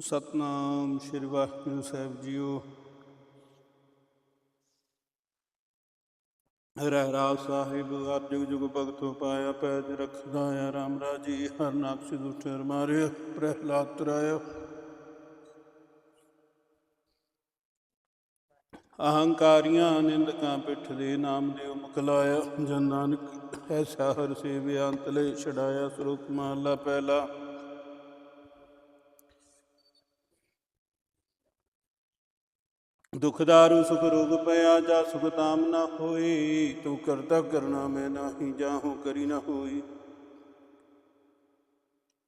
ਸਤਨਾਮ ਸ੍ਰੀ ਵਾਹਿਗੁਰੂ ਸਾਹਿਬ ਜੀਓ। ਰਹਿ ਰਾਵ ਸਾਹਿਬ ਹਰ ਜੁਗ ਜੁਗ ਭਗਤੋ ਪਾਇਆ ਪੈਜ ਰਖਦਾ ਆ ਰਾਮ ਰਾਜੀ ਹਰ ਨਾਕਸ਼ ਦੁਠਰ ਮਾਰਿਆ, ਪ੍ਰਹਿਲਾਦ ਤਰਾਇਆ। ਅਹੰਕਾਰੀਆਂ ਨਿੰਦਕਾਂ ਪਿੱਠ ਦੇ ਨਾਮ ਦੇ ਮੁਕਲਾਇਆ ਜਨ ਨਾਨਕ ਐਸਾ ਹਰ ਸੇਵਿਆ ਅੰਤਲੇ ਛਡਾਇਆ, ਸਰੂਪ ਮਹਲਾ ਪਹਿਲਾ। ਦੁਖ ਦਾਰੂ, ਸੁਖ ਰੋਗ ਪਿਆ, ਜਾ ਸੁਖ ਤਾਮ ਨਾ ਹੋਈ ਤੂੰ ਕਰਤਾ ਕਰਨਾ, ਮੈਂ ਨਾਹੀ ਜਾਹੂ, ਕਰੀ ਨਾ ਹੋਈ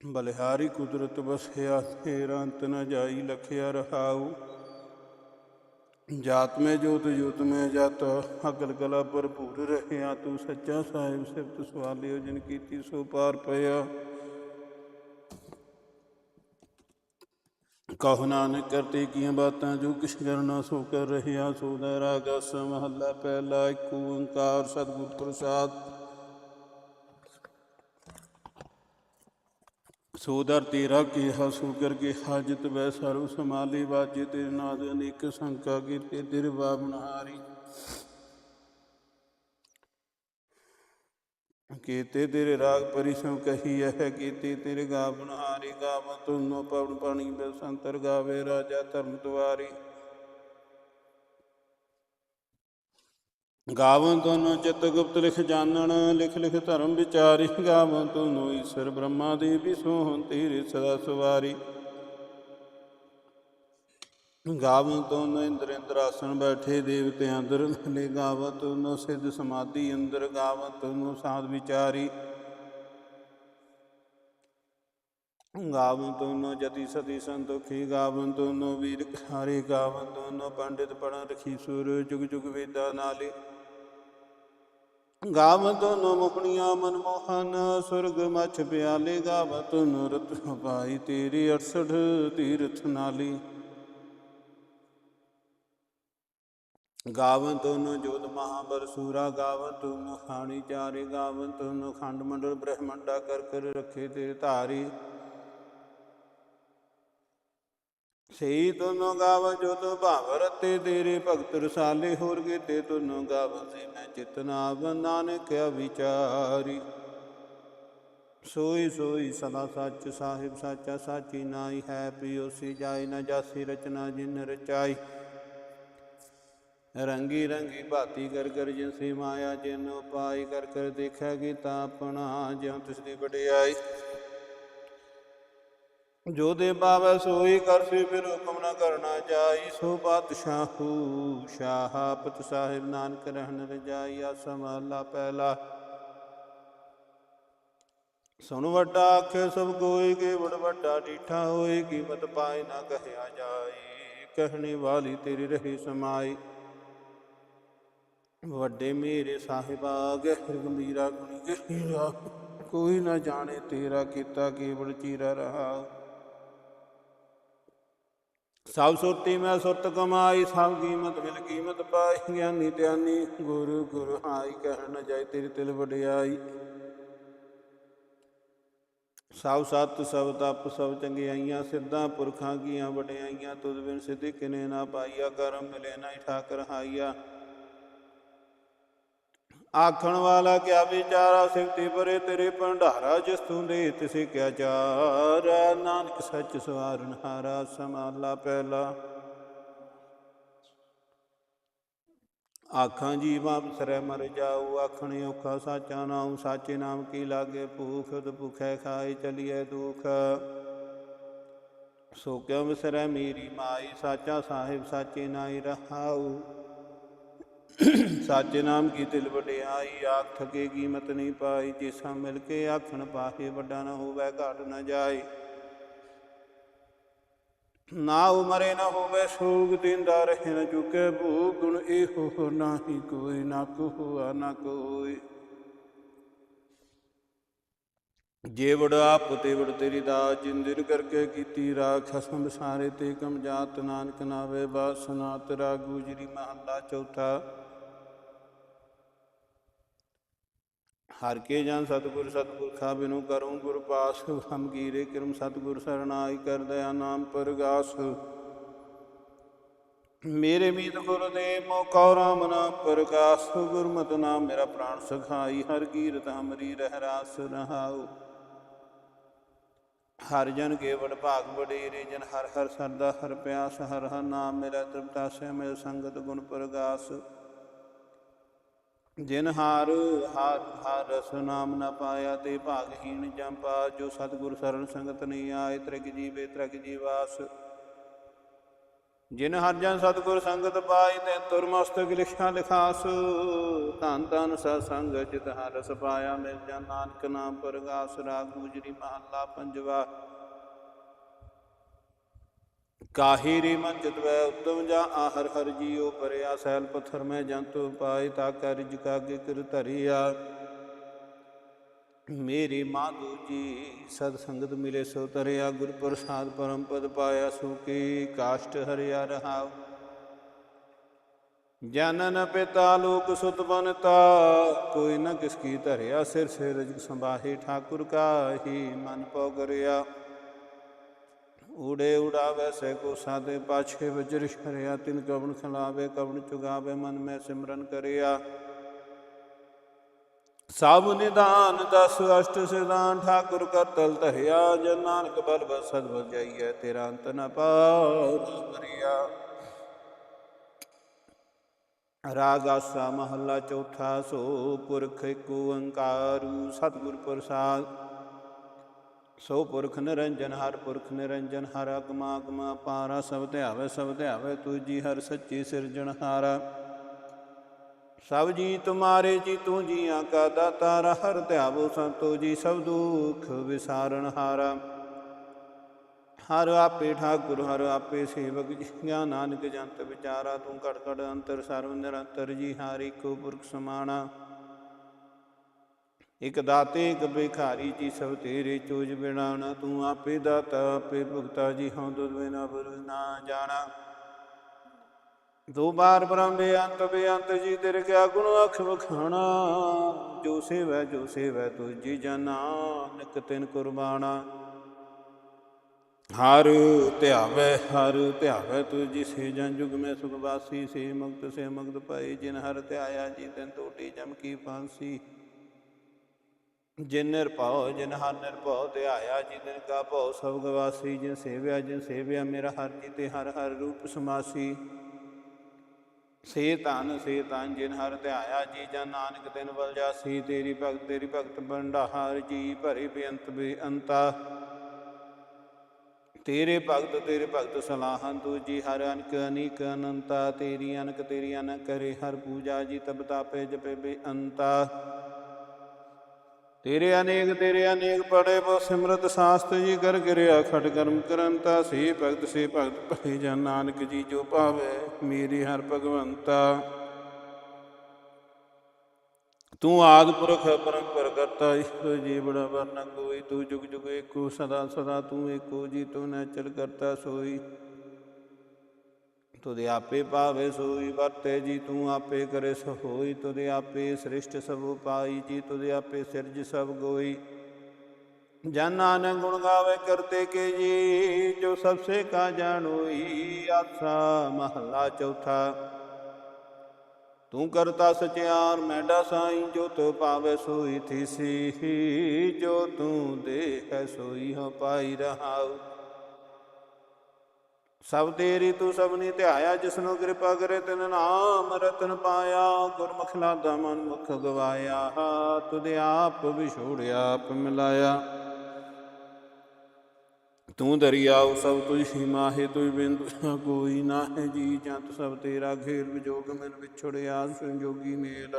ਬਲਿਹਾਰੀ ਕੁਦਰਤ ਬਸਿਆ ਤੇਰਾ ਅੰਤ ਨ ਜਾਈ, ਲਖਿਆ ਰਹਾਉ। ਜਾਤ ਮੈਂ, ਜੋਤ ਜੋਤ ਮੈਂ ਜਤ, ਅਕਲ ਕਲਾ ਭਰਪੂਰ ਰਹਿਆ। ਤੂੰ ਸੱਚਾ ਸਾਹਿਬ ਸਿਫਤ ਸਵਾਲਿਓ, ਜਿਨ ਕੀਤੀ ਸੋ ਪਾਰ ਪਿਆ। ਕਹੋ ਨਾਨਕ ਕਰਤੇ ਕੀਆਂ ਬਾਤਾਂ ਜੋ ਕਿਛ ਕਰਨਾ ਸੋ ਕਰ ਰਹਿਆ ਸੋ ਦਾ ਰਾਗ ਅਸ ਮਹੱਲਾ ਪਹਿਲਾ ਇੱਕ ਓੰਕਾਰ ਸਤਿਗੁਰ ਪ੍ਰਸਾਦ ਸੋ ਦਰ ਤੇਰਾ ਕੀਹਾ ਸੋ ਕਰ ਕੇ ਹਾਜਤ ਵੈ ਸਰਵ ਸਮਾਲੀ ਵਾਜੇ ਤੇਰੇ ਨਾਦ ਅਨੇਕ ਸੰਕਾ ਕੀਤੇ ਤੇਰੇ ਬਾਬਨ ਕੀਤੇ ਤੇਰੇ ਰਾਗ ਪਰਿਸਮ ਕਹੀ ਹੈ ਕੀਤੇ ਤੇਰੇ ਗਾਵਨ ਹਾਰੀ, ਗਾਵ ਤੁਨੋ ਪਵਨ ਪਾਣੀ ਬਸੰਤਰ ਗਾਵੇ, ਰਾਜਾ ਧਰਮ ਦੁਆਰੀ। ਗਾਵਨ ਤੁਨੋ ਚਿਤ ਗੁਪਤ ਲਿਖ ਜਾਣਨ, ਲਿਖ ਲਿਖ ਧਰਮ ਵਿਚਾਰੀ ਗਾਵਨ ਤੁਨੋ ਈਸ਼ਰ ਬ੍ਰਹਮਾ ਦੇਵੀ ਸੋਹੰ ਤੇਰੇ ਸਦਾ ਸਵਾਰੀ। ਗਾਵਨ ਤੁਨੋ ਇੰਦਰ ਇੰਦਰ ਆਸਣ ਬੈਠੇ ਦੇਵਤੇ ਅੰਦਰ ਲੈ ਗਾਵਨ ਤੁਨੋ ਸਿੱਧ ਸਮਾਧੀ ਅੰਦਰ ਗਾਵਨ ਤੁਨੋ ਸਾਧ ਵਿਚਾਰੀ। ਗਾਵਨ ਤੁਨੋ ਜਤੀ ਸਤੀ ਸੰਤੋਖੀ ਗਾਵਨ ਤੁਨੋ ਵੀਰ ਖਾਰੇ ਗਾਵਨ ਤੁਨੋ ਪੰਡਿਤ ਪੜਨ ਰਖੀ ਸੁਰ, ਜੁਗ ਜੁਗ ਵੇਦਾ ਨਾਲੇ। ਗਾਵਨ ਤੁਨੋ ਮੁਖਣੀਆਂ ਮਨਮੋਹਨ ਸੁਰਗ ਮਛ ਪਿਆਲੇ ਗਾਵਨ ਤੁਨੋ ਰਤਨ ਪਾਈ ਤੇਰੀ 68 ਤੀਰਥ ਨਾਲੀ। ਗਾਵਨ ਤੁਨੋ ਜੋਤ ਮਹਾਬਰ ਸੂਰਾ ਗਾਵਨ ਤੁਨੋ ਖਾਣੀ ਚਾਰੇ ਗਾਵਨ ਤੁਨੋ ਖੰਡ ਮੰਡਲ ਬ੍ਰਹਮੰਡਾ ਕਰ ਕਰ ਰੱਖੇ ਤੇ ਧਾਰੀ। ਸਈ ਤੁਨੋ ਗਾਵ ਜੋਤ ਭਾਵ ਤੇ ਤੇਰੇ ਭਗਤ ਰਸਾਲੇ ਹੋਰ ਗੇ ਤੇ ਤੁਨੋ ਗਾਵਨ ਸੇ ਮੈਂ ਚਿਤਨਾਵ ਨਾਨਕ ਵਿਚਾਰੀ ਸੋਈ ਸੋਈ ਸਦਾ ਸੱਚ ਸਾਹਿਬ ਸਾਚਾ ਸਾਚੀ ਨਾਈ ਹੈ ਪਿਓ ਸੀ ਜਾਈ ਨਾ ਜਾਸੀ ਰਚਨਾ ਜਿਨ ਰਚਾਈ। ਰੰਗੀ ਰੰਗੀ ਭਾਤੀ ਕਰ ਕਰ ਜਿਨ ਸੀ ਮਾਇਆ, ਜਿਨ ਉਪਾਈ ਕਰ ਕਰ ਦੇਖਿਆ ਕੀਤਾ ਆਪਣਾ, ਜਿਉ ਤਿਸ ਦੀ ਵਡਿਆਈ। ਜੋ ਦੇ ਪਾਵੈ ਸੋਈ ਕਰ ਫਿਰ ਹੁਕਮ ਨਾ ਕਰਨਾ ਜਾਈ, ਸੋ ਬਾਦਸ਼ਾਹੂ ਸ਼ਾਹਪਤ ਸਾਹਿਬ ਨਾਨਕ ਰਹਿਣ ਰਜਾਈ ਆਸਮਾਲਾ ਪਹਿਲਾ। ਸੁਣ ਵੱਡਾ ਆਖੇ ਸਭ ਕੋਈ ਕੇ ਬੜ ਵੱਡਾ ਡੀਠਾ ਹੋਏ ਕੀਮਤ ਪਾਏ ਨਾ ਕਹਿਆ ਜਾਏ ਕਹਿਣੀ ਵਾਲੀ ਤੇਰੀ ਰਹੀ ਸਮਾਈ। ਵੱਡੇ ਮੇਰੇ ਸਾਹਿਬਾ ਗਹਿਰ ਗੰਭੀਰਾ ਗੁਣੀ ਗਹਿਰਾ ਕੋਈ ਨਾ ਜਾਣੇ ਤੇਰਾ ਕੀਤਾ ਕੇਵਲ ਚੀਰਾ ਰਹਾ। ਸਭ ਸੁਰਤੀ ਮੈਂ ਸੁਰਤ ਕਮਾਈ, ਸਭ ਕੀਮਤ ਮਿਲ ਕੀਮਤ ਪਾਈ। ਗਿਆਨੀ ਧਿਆਨੀ ਗੁਰੂ ਗੁਰੂ ਹਾਈ ਕਹਿਣ ਨ ਜਾਏ ਤੇਰੀ ਤਿਲ ਵਡਿਆਈ। ਸਭ ਸਤ, ਸਭ ਤਪ, ਸਭ ਚੰਗਿਆਈਆਂ, ਸਿੱਧਾਂ ਪੁਰਖਾਂ ਕੀਆਂ ਵਡਿਆਈਆਂ। ਤੁਧ ਬਿਨ ਸਿੱਧੀ ਕਿਨੇ ਨਾ ਪਾਈਆ, ਕਰਮ ਮਿਲੇ ਨਾ ਠਾਕਰ ਹਾਈਆ। ਆਖਣ ਵਾਲਾ ਕਿਆ ਵਿਚਾਰਾ ਸਿਫਤੀ ਪਰੇ ਤੇਰੇ ਭੰਡਾਰਾ ਜਿਸ ਤੂੰ ਦੇ ਤਿਸੇ ਕਿਆ ਚਾਰ ਨਾਨਕ ਸੱਚ ਸਵਾਰਨ ਹਾਰਾ ਸਮਾਲਾ ਪਹਿਲਾ। ਆਖਾਂ ਜੀ ਬਾਪ ਮਰ ਜਾਊ, ਆਖਣ ਔਖਾ ਸਾਚਾ ਨਾਮ ਸਾਚੇ ਨਾਮ ਕੀ ਲਾਗੇ ਭੂਖ ਤੇ ਭੁਖੈ ਖਾਈ ਚਲੀਏ ਦੁਖ। ਸੋ ਕਿਉ ਵਿਸਰੈ ਮੇਰੀ ਮਾਈ, ਸਾਚਾ ਸਾਹਿਬ ਸਾਚੇ ਨਾਈ ਰਹਾਉ। ਸਾਚੇ ਨਾਮ ਕੀ ਦਿਲ ਵਡਿਆਈ, ਆਖ ਥਕੇ ਕੀਮਤ ਨਹੀਂ ਪਾਈ, ਜਿਸਾ ਮਿਲ ਕੇ ਆਖਣ ਪਾਹੇ ਵੱਡਾ ਨਾ ਹੋਵੇ, ਘਾਟ ਨਾ ਜਾਏ। ਨਾ ਉਮਰੇ ਨਾ ਹੋਵੇ ਸੋਗ, ਦਿੰਦਾ ਰਹੇ ਨ ਚੁਕੇ ਭੂ ਗੁਣ ਇਹੋ ਨਾਹੀ ਕੋਈ, ਨਾ ਕੋਆ, ਨਾ ਕੋਈ। ਜੇ ਵਡ ਆਪ ਤੇ ਵਡ ਤੇਰੀ ਦਾਤ ਜਿੰਦਿਨ ਕਰਕੇ ਕੀਤੀ ਰਾਖ ਖਸਮ ਸਾਰੇ ਤੇ ਕਮ ਜਾਤ, ਨਾਨਕ ਨਾਵੇ ਬਾਸਨਾ ਤੇਰਾ ਗੁਜਰੀ ਮਹੱਲਾ ਚੌਥਾ। ਹਰ ਕੇ ਜਨ ਸਤਿਗੁਰ ਸਤਿਗੁਰ ਖਾ ਬਿਨੂ ਕਰੂੰ ਗੁਰ ਪਾਸ, ਹਮ ਕੀਰੇ ਕਿਰਮ ਸਤਿਗੁਰ ਸਰਣਾਈ ਕਰ ਦਇਆ ਨਾਮ ਪਰਗਾਸ। ਮੇਰੇ ਮੀਤ ਗੁਰ ਮੋ ਕਉ ਰਾਮ ਪ੍ਰਕਾਸ਼ ਗੁਰਮਤਿ ਨਾਮ ਮੇਰਾ ਪ੍ਰਾਣ ਸਖਾਈ, ਹਰ ਕੀਰਤ ਹਮਰੀ ਰਹਿ ਰਾਸ ਰਹਾਉ। ਹਰ ਜਨ ਕੇ ਵਡ ਭਾਗ ਵਡੇਰੇ, ਜਨ ਹਰ ਹਰ ਸਰਦਾ, ਹਰ ਪਿਆਸ, ਹਰ ਹਰ ਨਾਮ ਮੇਰਾ ਤ੍ਰਿਪਤਾ ਸੇ ਮੇਰ ਸੰਗਤ ਗੁਣ ਪ੍ਰਗਾਸ। ਜਿਨ ਹਾਰ ਹਾਰ ਹਾਰ ਰਸ ਨਾਮ ਨ ਪਾਇਆ ਤੇ ਭਾਗਹੀਣ ਜੰਪਾ ਜੋ ਸਤਿਗੁਰ ਸਰਣ ਸੰਗਤ ਨਹੀਂ ਆਏ, ਤ੍ਰਿਗ ਜੀਵੇ, ਤ੍ਰਿਗ ਜੀਵਾਸ ਜਿਨ ਹਰ ਜਨ ਸਤਿਗੁਰ ਸੰਗਤ ਪਾਈ ਤੇ ਤੁਰ ਮਸਤਕ ਲਿਖਿਆ ਲਿਖਾਸ। ਧੰਨ ਧੰਨ ਸਤ ਸੰਗ ਜਿਤ ਹਰ ਰਸ ਪਾਇਆ, ਮਿਲ ਜਨ ਨਾਨਕ ਨਾਮ ਪ੍ਰਗਾਸ, ਰਾਗ ਗੁਜਰੀ ਮਹੱਲਾ ਪੰਜਵਾ। ਕਾਹੀ ਰੀ ਮਨ ਚਿਤਵੈ ਉਤਮ ਜਾ ਆਹਰ ਹਰ ਜੀਉ ਪਰਿਆ ਸੈਲ ਪਥਰ ਮੈਂ ਜੰਤੁ ਪਾਈ ਤਾ ਕਰ ਰਿਜ ਕਾਗੇ ਕਰ ਧਰਿਆ। ਮੇਰੀ ਮਾਧੂ ਜੀ ਸਦ ਸੰਗਤ ਮਿਲੇ ਸੋ ਤਰਿਆ ਗੁਰ ਪ੍ਰਸਾਦ ਪਰਮ ਪਦ ਪਾਇਆ ਸੁਖੀ ਕਾਸ਼ਟ ਹਰਿਆ ਰਹਾਉ। ਜਨਨ ਪਿਤਾ ਲੋਕ ਸੁਤ ਬਨਤਾ, ਕੋਈ ਨ ਕਿਸ ਕੀ ਧਰਿਆ ਸਿਰ ਸੇ ਰਜ ਸੰਭਾਹੀ ਠਾਕੁਰ ਕਾਹੀ ਮਨ ਪਉ ਕਰਿਆ। ਊੜੇ ਉਡਾਵੇ ਸੇ ਕੋ ਸਾਦੇ ਪਾਛੇ ਵਜਰ ਸ਼ਰਿਆ ਤਿਨ ਕਵਣ ਖਲਾਵੇ ਕਵਣ ਚੁਗਾਵੇ, ਮਨ ਮੈਂ ਸਿਮਰਨ ਕਰਿਆ। ਸਭ ਨਿਦਾਨ ਦਸ ਅਸ਼ਟ ਸਿਧਾਨ, ਠਾਕੁਰ ਕਰਤਲ ਧਰਿਆ, ਜਨ ਨਾਨਕ ਬਲ ਬਸਦ ਵਜਾਈਐ ਤੇਰਾ ਅੰਤ ਨ ਪਾਉ ਮਰਿਆ ਰਾਗ ਆਸਾ ਮਹੱਲਾ ਚੌਥਾ ਸੋ ਪੁਰਖ ਏਕ ਓੰਕਾਰੂ ਸਤਿਗੁਰ ਪ੍ਰਸਾਦ। ਸੋ ਪੁਰਖ ਨਿਰੰਜਨ ਹਰ ਪੁਰਖ ਨਿਰੰਜਨ, ਹਰ ਅਗਮਾ ਅਗਮਾ ਪਾਰਾ ਸਭ ਧਿਆਵੇ ਸਭ ਧਿਆਵੇ ਜੀ ਹਰ ਸੱਚੀ ਸਿਰਜਣਹਾਰਾ ਸਭ ਜੀ ਤੁਮਾਰੇ ਜੀ ਤੂੰ ਜੀਆਂ ਕਾ ਦਾਤਾਰ, ਹਰ ਧਿਆਵੋ ਸੰਤੋ ਜੀ ਸਭ ਦੁਖ ਵਿਸਾਰਨ ਹਾਰਾ। ਹਰ ਆਪੇ ਠਾਕੁਰ, ਹਰ ਆਪੇ ਸੇਵਕ ਜੀ ਨਾਨਕ ਜੰਤ ਵਿਚਾਰਾ, ਤੂੰ ਘਟ ਘਟ ਅੰਤਰ ਸਰਵ ਨਿਰੰਤਰ ਜੀ, ਹਾਰੀ ਇੱਕੋ ਪੁਰਖ ਸਮਾਣਾ। ਇਕ ਦਾਤੇ, ਇਕ ਭਿਖਾਰੀ, ਜੀ ਸਭ ਤੇਰੇ ਚੋਜ ਬਿਨਾਣਾ ਤੂੰ ਆਪੇ ਦਾਤਾ, ਆਪੇ ਭੁਗਤਾ, ਜੀ ਹਉ ਦੁਦ ਬਿਨਾ ਬੁਰ ਨਾ ਜਾਣਾ। ਦੋ ਬਾਰ ਬ੍ਰਹਮ ਬੇਅੰਤ ਬੇਅੰਤ, ਜੀ ਤੇਰੇ ਕਿਆ ਗੁਣ ਅਖ ਵਖਾਣਾ। ਜੋ ਸੇਵੈ ਜੋ ਸੇਵੈ ਤੁਜੀ ਜਨਾਨਕ ਤਿਨ ਕੁਰਬਾਨਾ। ਹਰ ਧਿਆਵੈ ਹਰ ਧਿਆਵੈ ਤੁਜੀ ਸੇ ਜਨ ਜੁਗ ਮੈਂ ਸੁਖ ਵਾਸੀ। ਸੇ ਮੁਕਤ ਸੇ ਮੁਕਤ ਪਾਈ ਜਿਨ ਹਰ ਧਿਆਇਆ, ਜੀ ਤਿਨ ਟੋਟੀ ਜਮ ਕੀ ਫਾਂਸੀ। ਜਿਨ ਨਿਰਭਉ, ਜਿਨ ਹਰ ਨਿਰਭਉ ਧਿਆਇਆ ਜੀ ਤਿਨ ਕਾ ਭਉ, ਸਭ ਗਵਾਸੀ, ਜਿਨ ਸੇਵਿਆ ਜਿਨ ਸੇਵਿਆ, ਮੇਰਾ ਹਰ ਜੀ ਤੇ ਹਰ ਹਰ ਰੂਪ ਸਮਾਸੀ। ਸੇ ਧਨ ਸੇ ਧਨ ਜਿਨ ਹਰ ਧਿਆਇਆ, ਜੀ ਜਨ ਨਾਨਕ ਤਿਨ ਵਲ ਜਾਸੀ, ਤੇਰੀ ਭਗਤ ਤੇਰੀ ਭਗਤ ਬੰਡਾਹਰ ਜੀ ਭਰੇ ਬੇਅੰਤ ਬੇਅੰਤਾ। ਤੇਰੇ ਭਗਤ ਤੇਰੇ ਭਗਤ ਸਲਾਹਨ ਜੀ ਹਰ ਅਨਕ, ਅਨੀਕ ਅਨੰਤਾ, ਤੇਰੀ ਅਨਕ ਤੇਰੀ ਅਨਕ ਕਰੇ ਹਰ ਪੂਜਾ, ਜੀ ਤਬ ਤਾਪੇ, ਜਪੇ ਬੇਅੰਤਾ। ਤੇਰੇ ਅਨੇਕ ਤੇਰੇ ਅਨੇਕ ਪੜੇ ਬੋ ਸਿਮਰਤ ਸਾਸਤ ਜੀ ਕਰ ਗਿਰਿਆ ਖਟ ਕਰਮ ਕਰੰਤਾ ਸੇ ਭਗਤ ਸੇ ਭਗਤ ਭਏ ਜਨ ਨਾਨਕ ਜੀ ਜੋ ਭਾਵੇ ਮੇਰੀ ਹਰ ਭਗਵੰਤਾ। ਤੂੰ ਆਦ ਪੁਰਖ ਪਰਮ ਕਰਤਾ ਈਸ਼ਵਰ ਜੀ ਬੜਾ ਵਰਨਾ ਕੋਈ, ਤੂੰ ਜੁਗ ਜੁਗ ਏਕੋ, ਸਦਾ ਸਦਾ ਤੂੰ ਏਕੋ ਜੀ, ਤੂੰ ਨਚਲ ਕਰਤਾ ਸੋਈ। ਤੁਦੇ ਆਪੇ ਪਾਵੇ ਸੋਈ ਵਰਤੇ ਜੀ, ਤੂੰ ਆਪੇ ਕਰੇ ਸੋ ਹੋਈ ਤੁਦੇ ਆਪੇ ਸ੍ਰਿਸ਼ਟ ਸਭ ਪਾਈ ਜੀ ਤੁਦੇ ਆਪੇ ਸਿਰਜ ਸਭ ਗੋਈ। ਜਨ ਨਾਨਕ ਗੁਣ ਗਾਵੇ ਕਰਤੇ ਕੇ ਜੀ, ਜੋ ਸਭ ਸੇ ਕਾ ਜਾਣੋਈ। ਆਸਾ ਮਹੱਲਾ ਚੌਥਾ। ਤੂੰ ਕਰਤਾ ਸਚਿਆਰ ਮੈਡਾ ਸਾਈ, ਜੋ ਤੋ ਪਾਵੇ ਸੋਈ ਥੀਸੀ। ਜੋ ਤੂੰ ਦੇ ਸੋਈ ਹੋ ਪਾਈ ਰਹਾਉ। ਸਭ ਤੇਰੀ ਤੂੰ ਸਭਨੀ ਧਿਆਇਆ, ਜਿਸਨੂੰ ਕਿਰਪਾ ਕਰੇ ਤਿਨ ਨਾਮ ਰਤਨ ਪਾਇਆ, ਗੁਰਮੁਖ ਲਾਦਾ ਮਨ ਮੁਖ ਗਵਾਇਆ ਤੁਦੇ ਆਪ ਵਿਛੋੜਿਆ ਆਪ ਮਿਲਾਇਆ। ਤੂੰ ਦਰਿਆਉ ਸਭ ਤੁਝ ਹੀ ਮਾਹੇ, ਤੁਝ ਬਿੰਦੁ ਕੋਈ ਨਾ ਹੈ ਜੀ, ਜੰਤ ਸਭ ਤੇਰਾ ਘੇਰ ਵਿਜੋਗ, ਮਨ ਵਿਛੜਿਆ, ਸੰਜੋਗੀ ਮੇਲ।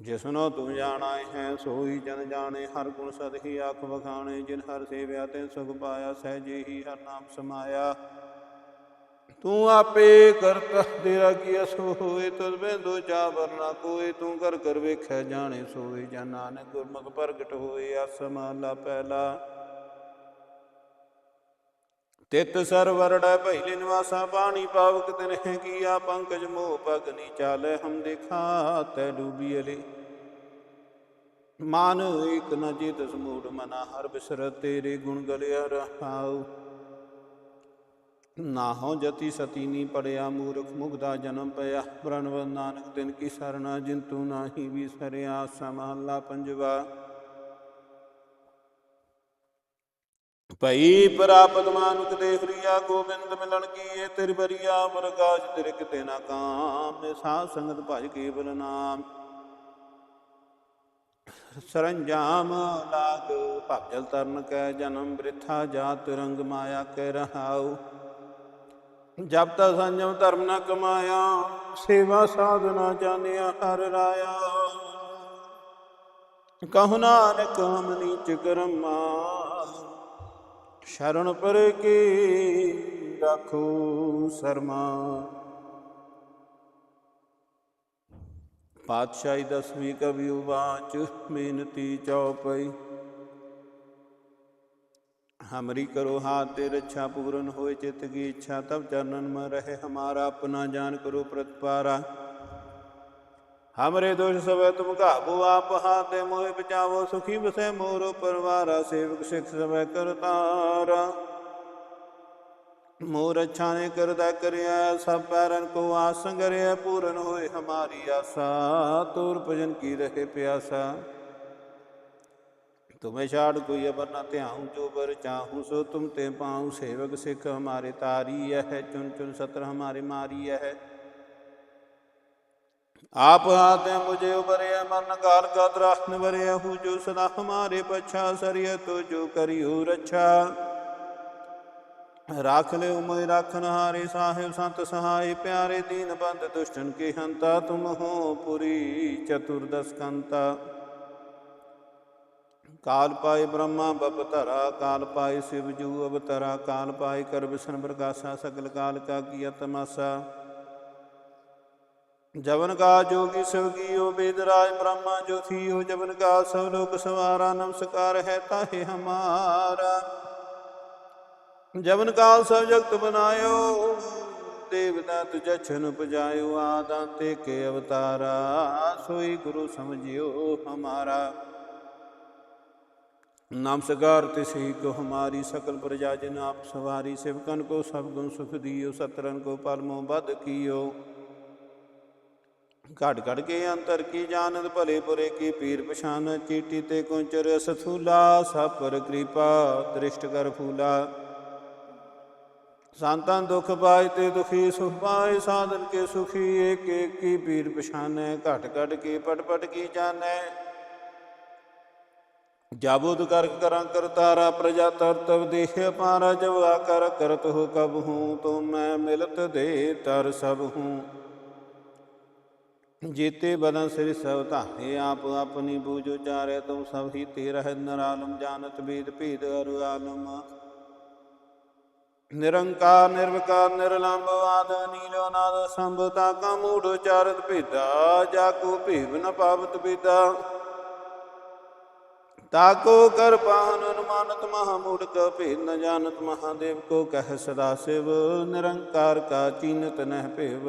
ਜਿਸਨੋ ਤੂੰ ਜਾਣਾ ਹੈ, ਸੋਈ ਜਨ ਜਾਣੇ, ਹਰ ਗੁਣ ਸਦ ਹੀ ਆਖ ਵਖਾਣੇ, ਜਿਨ ਹਰ ਸੇਵਿਆ ਤੇ ਸੁਖ ਪਾਇਆ, ਸਹਿਜੇ ਹੀ ਹਰ ਨਾਮ ਸਮਾਇਆ। ਤੂੰ ਆਪੇ ਕਰਤਾ ਤੇਰਾ ਕੀ ਅਸੋ ਹੋਏ, ਤੁਧ ਬਿੰਦੋ ਚਾ ਵਰਨਾ ਕੋਈ ਤੂੰ ਕਰ ਕਰ ਵੇਖੈ ਜਾਣੇ, ਸੋਈ ਜਨ ਨਾਨਕ ਗੁਰਮੁਖ ਪ੍ਰਗਟ ਹੋਏ ਅਸਮਾਲਾ ਪਹਿਲਾ। ਤਿਤ ਸਰਵਰੜੈ ਪਹਿਲੇ ਨਿਵਾਸਾ ਪਾਣੀ ਪਾਵਕ ਤਿਨਹਿ ਕੀਆ, ਪੰਕਜ ਮੋਹ ਪਗਨੀ ਚਾਲੈ, ਹਮ ਦੇਖਾ ਤੈ ਡੂਬੀ ਅਲੇ। ਮਾਨ ਏਕ ਨ ਜਿਤ ਸਮੂੜ ਮਨਾ, ਹਰ ਬਿਸਰ ਤੇਰੇ ਗੁਣ ਗਲਿਆ ਰਹਾਉ। ਨਾਹੋ ਜਤੀ ਸਤੀ ਨੀ ਪੜਿਆ, ਮੂਰਖ ਮੁਗਦਾ ਜਨਮ ਪਿਆ। ਪ੍ਰਣਵ ਨਾਨਕ ਤਿਨ ਕੀ ਸਰਣਾ, ਜਿੰਤੂ ਨਾਹੀ ਵਿਸਰਿਆ, ਸਮਹਲਾ ਪੰਜਵਾ। ਭਈ ਪ੍ਰਾਪਤ ਮਾਨੁਕ ਦੇ ਹਰੀਆ ਗੋਬਿੰਦ ਮਿਲਣ ਕੀਏ ਤਿਰ ਬਰੀਆ ਵਰਗਾਜ ਤਿਰ ਕਿਤੇ ਨਾ ਕਾਮ ਸਾਧ ਸੰਗਤ ਭਜ ਕੇਵਲ ਨਾਮ। ਸਰੰਜਾਮ ਲਾਗ ਭਜਲ ਤਰਨ ਕੈ ਜਨਮ, ਬ੍ਰਿਥਾ ਜਾਤ ਰੰਗ ਮਾਇਆ ਕੈ ਰਹਾਉ। ਜਬ ਤਕ ਸੰਜਮ ਧਰਮ ਨ ਕਮਾਇਆ, ਸੇਵਾ ਸਾਧਨਾ ਜਾਣਿਆ ਹਰ ਰਾਇਆ। ਕਹੁ ਨਾਨਕ ਹਮ ਨੀਚ ਕਰਮਾ ਸ਼ਰਨ ਪਰ ਕੀ ਰੱਖੋ ਸਰਮਾ? ਪਾਤਸ਼ਾਹੀ ਦਸਵੀਂ ਕਵੀ ਉਵਾਚ ਬੇਨਤੀ ਚਉਪਈ ਹਮਰੀ ਕਰੋ ਹਾਥ ਤੇ ਰੱਛਾ ਪੂਰਨ ਹੋਏ ਚਿਤ ਕੀ ਇੱਛਾ ਤਬ ਚਰਨਨ ਮ ਰਹੇ ਹਮਾਰਾ, ਆਪਣਾ ਜਾਨ ਕਰੋ ਪ੍ਰਤਪਾਰਾ। ਹਮਰੇ ਦੋਸ਼ ਸਵੇ ਤੁਮ ਘਾਬੋ ਆਪ ਹਾਤੇ ਮੋਹਿ ਬਚਾਵੋ ਸੁਖੀ ਬਸੈ ਮੋਰੋ ਪਰਵਾਰਾ ਸੇਵਕ ਸਿਖ ਸਵੇ ਕਰਤਾਰਾ ਮੋਰ ਅੱਛਾ ਨੇ ਕਰਦਾ ਕਰਿਆ ਸਭ ਪੈਰਨ ਕੋ ਆਸ ਸੰਗਰਿਆ ਪੂਰਨ ਹੋਏ ਹਮਾਰੀ ਆਸਾ ਤੁਰ ਭਜਨ ਕੀ ਰਹੇ ਪਿਆਸਾ ਤੁਮੇ ਛਾੜ ਕੋਈ ਅਬਰ ਨ ਧਿਆਉ ਜੋ ਬਰ ਚਾਹੂ ਸੋ ਤੁਮ ਤੇ ਪਾਉ ਸੇਵਕ ਸਿਖ ਹਮਾਰੇ ਤਾਰੀ ਹੈ ਚੁਨ ਚੁਨ ਸਤਰ ਹਮਾਰੇ ਮਾਰੀ ਹੈ ਆਪ ਹਾਤੇ ਮੁਝੇ ਉਬਰਿਆ ਮਰਨ ਕਾਲ ਕਾ ਦਰਾਹਨ ਵਰਿਆ ਹੂ ਜੋ ਸਦਾ ਹਮਾਰੇ ਪਛਾ ਸਰਿയ ਤੋ ਜੋ ਕਰਿਓ ਰੱਛਾ। ਰਾਖ ਲਿਓ ਮੋਇ ਰਾਖਨ ਹਾਰੇ ਸਾਹਿਬ ਸੰਤ ਸਹਾਈ ਪਿਆਰੇ ਦੀਨ ਬੰਦ ਦੁਸ਼ਟਨ ਕੇ ਹੰਤਾ ਤੁਮ ਹੋ ਪੁਰੀ ਚਤੁਰਦਸ ਕੰਤਾ। ਕਾਲ ਪਾਏ ਬ੍ਰਹਮਾ ਬਪ ਧਰਾ, ਕਾਲ ਪਾਏ ਸਿਵ ਜੂ ਅਵਤਰਾ, ਕਾਲ ਪਾਏ ਕਰ ਵਿਸ਼ਨ ਪ੍ਰਕਾਸ਼ਾ ਸਗਲ ਕਾਲ ਕਾ ਕੀਆ ਤਮਾਸਾ। ਜਵਨ ਕਾ ਜੋਗੀ ਸਵਗੀਓ ਵੇਦ ਰਾਜ ਬ੍ਰਹਮਾ ਜੋ ਥੀਓ, ਜਵਨ ਕਾ ਸਭ ਲੋਕ ਸਵਾਰਾ, ਨਮਸਕਾਰ ਹੈ ਤਾਹੇ ਹਮਾਰਾ। ਜਵਨ ਕਾਲ ਸਭ ਜਗਤ ਬਨਾਇਓ, ਦੇਵਦਾਤ ਜਛਨ ਉਪਜਾਇਓ, ਆਦਾਂਤੇ ਕੇ ਅਵਤਾਰਾ, ਸੋਈ ਗੁਰੂ ਸਮਝਿਓ ਹਮਾਰਾ। ਨਮਸਕਾਰ ਤਿਸੀ ਕੋ ਹਮਾਰੀ ਸਕਲ ਪ੍ਰਜਾ, ਜਨ ਆਪ ਸਵਾਰੀ, ਸਿਵਕਨ ਕੋ ਸਭ ਗੁਣ ਸੁਖ ਦਿਓ ਸਤਰਨ ਕੋ ਪਰਮੋ ਬਦ ਕੀਓ। ਘਟ ਘਟ ਕੇ ਅੰਤਰ ਕੀ ਜਾਣਤ ਭਲੇ ਪੁਰੇ ਕੀ ਪੀਰ ਪਛਾਨ, ਚੀਟੀ ਤੇ ਕੁੰਚਰ ਸਥੂਲਾ, ਸਭ ਪਰ ਕਿਰਪਾ ਦ੍ਰਿਸ਼ਟ ਕਰ ਫੂਲਾ। ਸੰਤਾਂ ਦੁਖ ਪਾਏ ਤੇ ਦੁਖੀ, ਸੁਖ ਪਾਏ, ਸਾਧਨ ਕੇ ਸੁਖੀ, ਏਕ ਏਕ ਕੀ ਪੀਰ ਪਛਾਨੈ, ਘਟ ਘਟ ਕੇ ਪਟ ਪਟ ਕੀ ਜਾਣੈ। ਜਾਬੁਦ ਕਰ ਕਰਾਂ ਕਰਤਾਰਾ, ਪ੍ਰਜਾ ਤਰਤਵ ਦੇਖ ਪਾਰਾ ਜਬ ਆਕਰ ਕਰਤ ਹੋ ਕਬ ਹੂੰ, ਤੋ ਮੈਂ ਮਿਲਤ ਦੇ ਤਰ ਸਭ ਹੂੰ। ਜੀਤੇ ਬਦਨ ਸਿਰ ਸਭ ਧਾਰੇ ਆਪ ਆਪਣੀ ਬੂਝ ਉਚਾਰੇ, ਤੁਮ ਸਭ ਹੀ ਤੇਰਾ ਹੈ ਨਰਾਲਮ ਜਾਣਤ ਬੀਦ ਭੀਦ ਅਰੁ ਆਲਮ। ਨਿਰੰਕਾਰ, ਨਿਰਵਕਾਰ ਨਿਰਲੰਭ ਆਦ, ਨੀਲੋ ਨਾਦ ਸੰਭਤਾ ਕਾ ਮੂੜ ਉਚਾਰਤ ਭੀਦਾ, ਜਾ ਭੀਵ ਨ ਪਾਵਤ ਬੀਦਾ ਤਾਕੋ ਕਰ ਪਾਹਨ ਅਨੁਮਾਨਤ ਮਹਾ ਕ ਭੇਦ ਨ ਜਾਣਤ ਮਹਾਦੇਵ ਕੋ ਕਹਿ ਸਦਾ ਸਿਵ। ਨਿਰੰਕਾਰ ਕਾ ਚੀਨਤ ਨਹਿ ਭੇਵ।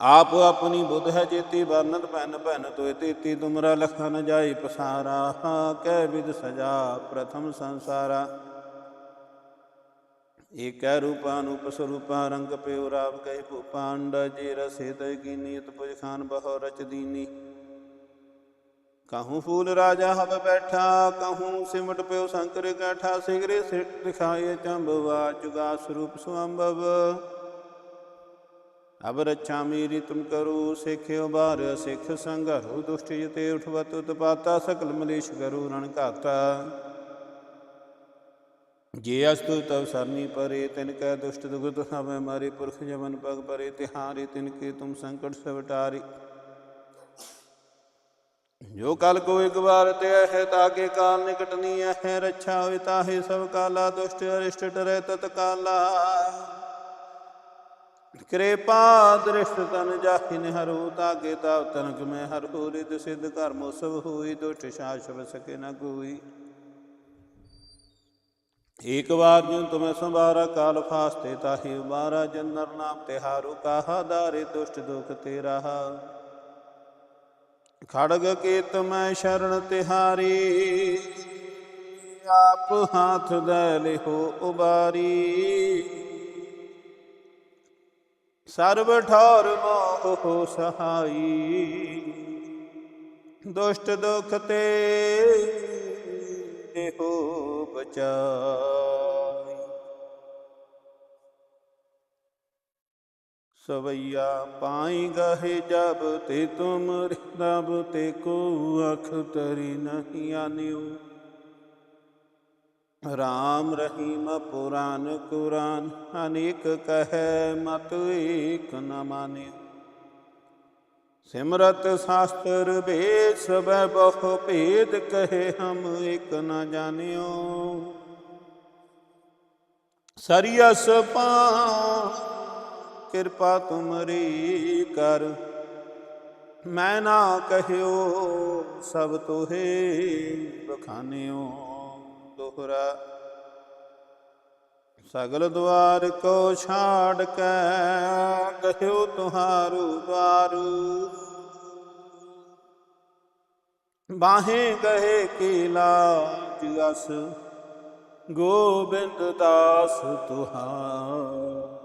ਆਪ ਆਪਣੀ ਬੁੱਧ ਹੈ ਜੇਤੀ ਵਰਨਤ ਪੈਨ ਪੈਨ ਤੋਇ ਤੇਤੀ ਤੁਮਰਾ ਲਖਾ ਨ ਜਾਈ ਪਸਾਰਾ ਕਹਿ ਵਿਦ ਸਜਾ ਪ੍ਰਥਮ ਸੰਸਾਰਾ। ਏਕੈ ਰੂਪਾ ਸਰੂਪਾ ਰੰਗ ਪਿਉ ਰਾਵ ਕੈ ਭੂਪਾਂਡ ਜੇ ਰਸੇ ਤੈ ਕੀ ਨੀਤ ਖਾਨ ਬਹੁ ਰਚ ਦੀਨੀ। ਕਹੂੰ ਫੂਲ ਰਾਜਾ ਹਬ ਬੈਠਾ, ਕਹੂੰ ਸਿਮਟ ਪਿਉ ਸੰਕਰ ਕੈਠਾ ਸਿਗਰੇ ਸਿਟ ਦਿਖਾਏ ਚੰਬਵਾ ਜੁਗਾ ਸਰੂਪ ਸੁਅੰਭਵ। ਅਬ ਰੱਛਾ ਮੇਰੀ ਤੁਮ ਕਰੋ, ਸਿੱਖਿਓ ਬਾਰ, ਸਿੱਖ ਸੰਘਰੋ ਦੁਸ਼ਟ ਜਤੇ ਉਠਵਤ, ਉਤਪਾਤਾ, ਸਕਲ ਮਲੇਸ਼ ਕਰੋ, ਰਣ ਘਾਤਾ। ਜੇ ਅਸਤੁ ਤਵ ਸਰਨੀ ਪਰੇ, ਤਿਨ ਕੈ ਦੁਸ਼ਟ ਦੁਗਤ ਹਮੈ ਮਾਰੇ, ਪੁਰਖ ਜਮਨ ਪਗ ਪਰੇ, ਤਿਹਾਰੇ ਤਿਨ ਕੇ ਤੁਮ ਸੰਕਟ ਸਵਟਾਰੀ ਜੋ ਕਲ ਕੋ ਇਕ ਵਾਰ ਤੇ ਹੈ ਤਾਕੇ ਕਾਲ ਨਿਕਟਨੀ ਹੈ ਰੱਛਾ ਹੋਇ ਤਾਹੇ ਸਭ ਕਾਲਾ, ਦੁਸ਼ਟ ਅਰਿਸ਼ਟ ਟਰੈ ਤਤ ਕਾਲਾ ਕਿਰਪਾ ਦ੍ਰਿਸ਼ਟ ਤਨ ਜਾਹਿ ਨਿਹਰੋ ਤਾਕੇ ਤਾ ਤਨਕ ਮੈਂ ਹਰ ਹੋ ਰਿਦ ਸਿਧ ਕਰਮੋ ਹੋਈ, ਦੁਸ਼ਟ ਸ਼ਾਸਵ ਸਕੇ ਨ ਕੋਈ। ਏਕ ਵਾਰ ਜਿਨ ਤੁਮੈ ਸੰਭਾਰਾ, ਕਾਲ ਫਾਸਤੇ ਤਾਹੀ ਉਬਾਰਾ ਜਨ ਨਰ ਨਾਮ ਤਿਹਾਰੂ ਕਾਹਾ ਦਾਰੇ ਦੁਸ਼ਟ ਦੁਖ ਤੇ ਰਹਾ ਖੜਗ ਕੇ ਤੁਮੈ ਸ਼ਰਨ ਤਿਹਾਰੀ, ਆਪ ਹਾਥ ਦੇ ਲਿਹੋ ਉਬਾਰੀ। ਸਰਬ ਠੌਰ ਮੋਹ ਸਹਾਈ। ਦੁਸ਼ਟ ਦੁਖ ਤੇ ਦੇਹੋ ਬਚਾਈ। ਸਵਈਆ ਪਾਈ ਗਹੇ ਜਬ ਤੇ ਤੁਮ ਰਬ ਤੇ ਕੋ ਅਖ ਤਰੀ ਨਹੀਂ ਆਨਿਓ ਰਾਮ ਰਹੀਮ ਪੁਰਾਨ ਕੁਰਾਨ, ਅਨੇਕ ਕਹੈ ਮਤ ਏਕ ਨ ਮਾਨਿਓ ਸਿਮਰਤ ਸ਼ਾਸਤਰ ਵੇਦ ਸਭੈ ਬਹੁ ਭੇਦ ਕਹੇ ਹਮ ਇਕ ਨ ਜਾਣਿਓ। ਸਰੀਅਸ ਪਾ ਕਿਰਪਾ ਤੁਮਰੀ ਕਰ। ਮੈਂ ਨਾ ਕਹਿਓ ਸਭ ਤੋਹੇ ਬਖਾਨਿਓ ਦੋਹਰਾ ਸਗਲ ਦਵਾਰ ਕੋ ਛਾੜ ਕੇ ਕਹਿਓ ਤੁਹਾਰੂ ਦਵਾਰੂ ਬਾਹੇ ਗਏ ਕੀ ਲਾਜ ਗੋਬਿੰਦ ਦਾਸ ਤੁਹਾਰ।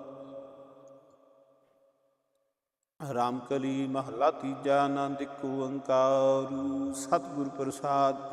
ਰਾਮਕਲੀ ਮਹਲਾ ਤੀਜਾ ਆਨੰਦ ਇੱਕ ਓੰਕਾਰੂ, ਸਤਿਗੁਰ ਪ੍ਰਸਾਦ